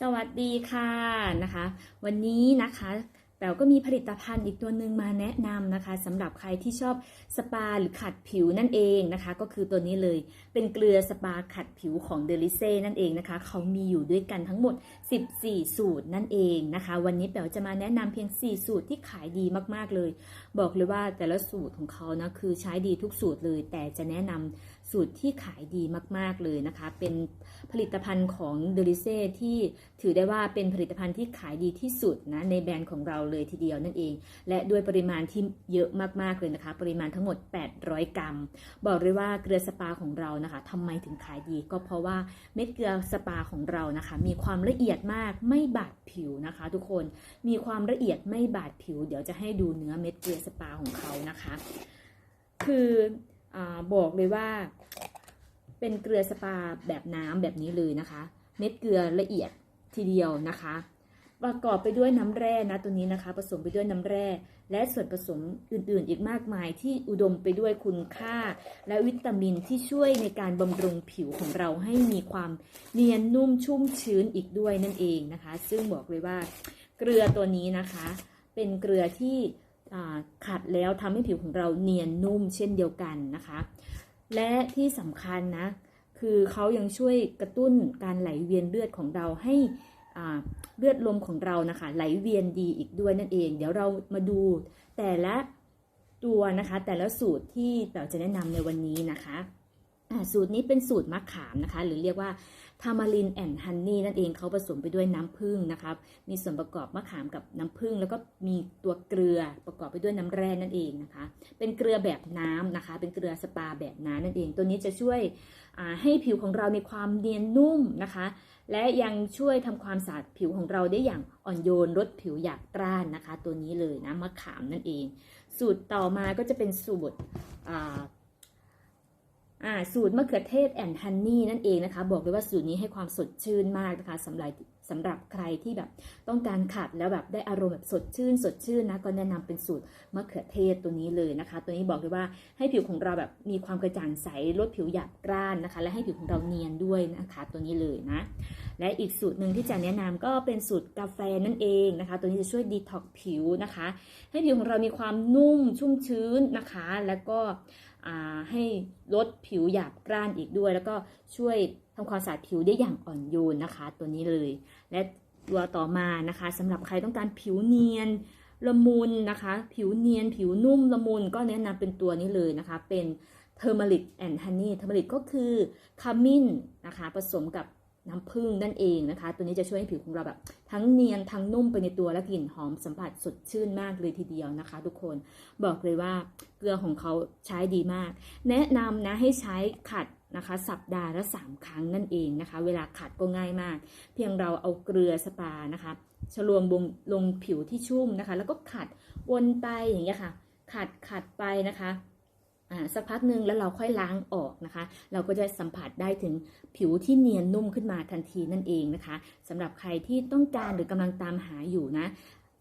สวัสดีค่ะนะคะ วันนี้นะคะแป๋วก็มีผลิตภัณฑ์อีกตัวหนึ่งมาแนะนำนะคะสำหรับใครที่ชอบสปาหรือขัดผิวนั่นเองนะคะ ก็คือตัวนี้เลยเป็นเกลือสปาขัดผิวของเดลิเซ่นั่นเองนะคะเขามีอยู่ด้วยกันทั้งหมด 14 สูตรนั่นเองนะคะ วันนี้แป๋วจะมาแนะนำเพียง 4 สูตรที่ขายดีมากๆเลย บอกเลยว่าแต่ละสูตรของเขานะคือใช้ดีทุกสูตรเลย แต่จะแนะนำสูตรที่ขายดีมาก ๆ เลยนะคะ เป็นผลิตภัณฑ์ของเดลิเซ่ที่ถือได้ว่าเป็นผลิตภัณฑ์ที่ขายดีที่สุดนะในแบรนด์ของเราเลยทีเดียวนั่นเอง และด้วยปริมาณที่เยอะมากๆเลยนะคะ ปริมาณทั้งหมด 800 กรัม บอกเลยว่าเกลือสปาของเรานะคะทำไมถึงขายดี ก็เพราะว่าเม็ดเกลือสปาของเรานะคะ มีความละเอียดมากไม่บาดผิวนะคะ ทุกคนมีความละเอียดไม่บาดผิว เดี๋ยวจะให้ดูเนื้อเม็ดเกลือสปาของเขานะคะ คือ อบอกเลยว่า เป็นเกลือสปาแบบน้ำแบบนี้เลยนะคะ เม็ดเกลือละเอียดทีเดียวนะคะ ประกอบไปด้วยน้ำแร่นะตัวนี้นะคะ ผสมไปด้วยน้ำแร่ และส่วนผสมอื่นๆ อีกมากมายที่อุดมไปด้วยคุณค่า และวิตามินที่ช่วยในการบำรุงผิวของเราให้มีความเนียนนุ่มชุ่มชื้นอีกด้วยนั่นเองนะคะ ซึ่งบอกเลยว่า เกลือตัวนี้นะคะ เป็นเกลือที่ ขัดแล้วทำให้ผิวของเราเนียนนุ่มเช่นเดียวกันนะคะ และที่สำคัญนะ คือเขายังช่วยกระตุ้นการไหลเวียนเลือดของเราให้เลือดลมของเรานะคะ ไหลเวียนดีอีกด้วยนั่นเอง เดี๋ยวเรามาดูแต่ละตัวนะคะ แต่ละสูตรที่เราจะแนะนำในวันนี้นะคะ สูตรนี้เป็นสูตรมะขามนะคะ หรือเรียกว่าทามารินแอนฮันนี่นั่นเองเขาผสมไปด้วยน้ำผึ้งนะคะมีส่วนประกอบมะขามกับน้ำผึ้งแล้วก็มีตัวเกลือประกอบไปด้วยน้ำแร่นั่นเองนะคะ เป็นเกลือแบบน้ำนะคะ เป็นเกลือสปาแบบน้ำนั่นเอง ตัวนี้จะช่วยให้ผิวของเรามีความเนียนนุ่มนะคะ และยังช่วยทำความสะอาดผิวของเราได้อย่างอ่อนโยนลดผิวหยาบกร้านนะคะ ตัวนี้เลยนะมะขามนั่นเอง สูตรต่อมาก็จะเป็นสูตร สูตรมะเขือเทศแอนฮันนี่นั่นเองนะคะ บอกเลยว่าสูตรนี้ให้ความสดชื่นมากนะคะสำหรับสำหรับใครที่แบบต้องการขัดแล้วแบบได้อารมณ์แบบสดชื่น สดชื่นนะก็แนะนำเป็นสูตรมะเขือเทศตัวนี้เลยนะคะ ตัวนี้บอกเลยว่าให้ผิวของเราแบบมีความกระจ่างใสลดผิวหยาบกร้านนะคะ และให้ผิวของเราเนียนด้วยนะคะ ตัวนี้เลยนะ และอีกสูตรหนึ่งที่จะแนะนำก็เป็นสูตรกาแฟนั่นเองนะคะ ตัวนี้จะช่วยดีท็อกผิวนะคะ ให้ผิวของเรามีความนุ่มชุ่มชื้นนะคะ แล้วก็ ให้ลดผิวหยาบกร้านอีกด้วย แล้วก็ช่วยทำความสะอาดผิวได้อย่างอ่อนโยนนะคะ ตัวนี้เลย และตัวต่อมานะคะสำหรับใครต้องการผิวเนียนละมุนนะคะ ผิวเนียน ผิวนุ่มละมุนก็แนะนำเป็นตัวนี้เลยนะคะ เป็นเทอร์มาริกแอนด์ฮันนี่เทอร์มาริกก็คือขมิ้นนะคะ ผสมกับ น้ำผึ้งนั่นเองนะคะ ตัวนี้จะช่วยให้ผิวของเราแบบ ทั้งเนียนทั้งนุ่มไปในตัวและกลิ่นหอมสัมผัสสดชื่นมากเลยทีเดียวนะคะ ทุกคนบอกเลยว่าเกลือของเขาใช้ดีมาก แนะนำนะให้ใช้ขัดนะคะ สัปดาห์ละสามครั้งนั่นเองนะคะ เวลาขัดก็ง่ายมาก เพียงเราเอาเกลือสปานะคะฉลวมบงลงผิวที่ชุ่มนะคะ แล้วก็ขัดวนไปอย่างเงี้ยค่ะ ขัดขัดไปนะคะ สักพักหนึ่งแล้วเราค่อยล้างออกนะคะ เราก็จะสัมผัสได้ถึงผิวที่เนียนนุ่มขึ้นมาทันทีนั่นเองนะคะสำหรับใครที่ต้องการหรือกำลังตามหาอยู่นะ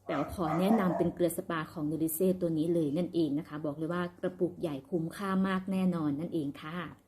แต่ขอแนะนำเป็นเกลือสปาของนูริเซตัวนี้เลยนั่นเองนะคะ บอกเลยว่ากระปุกใหญ่คุ้มค่ามากแน่นอนนั่นเองค่ะ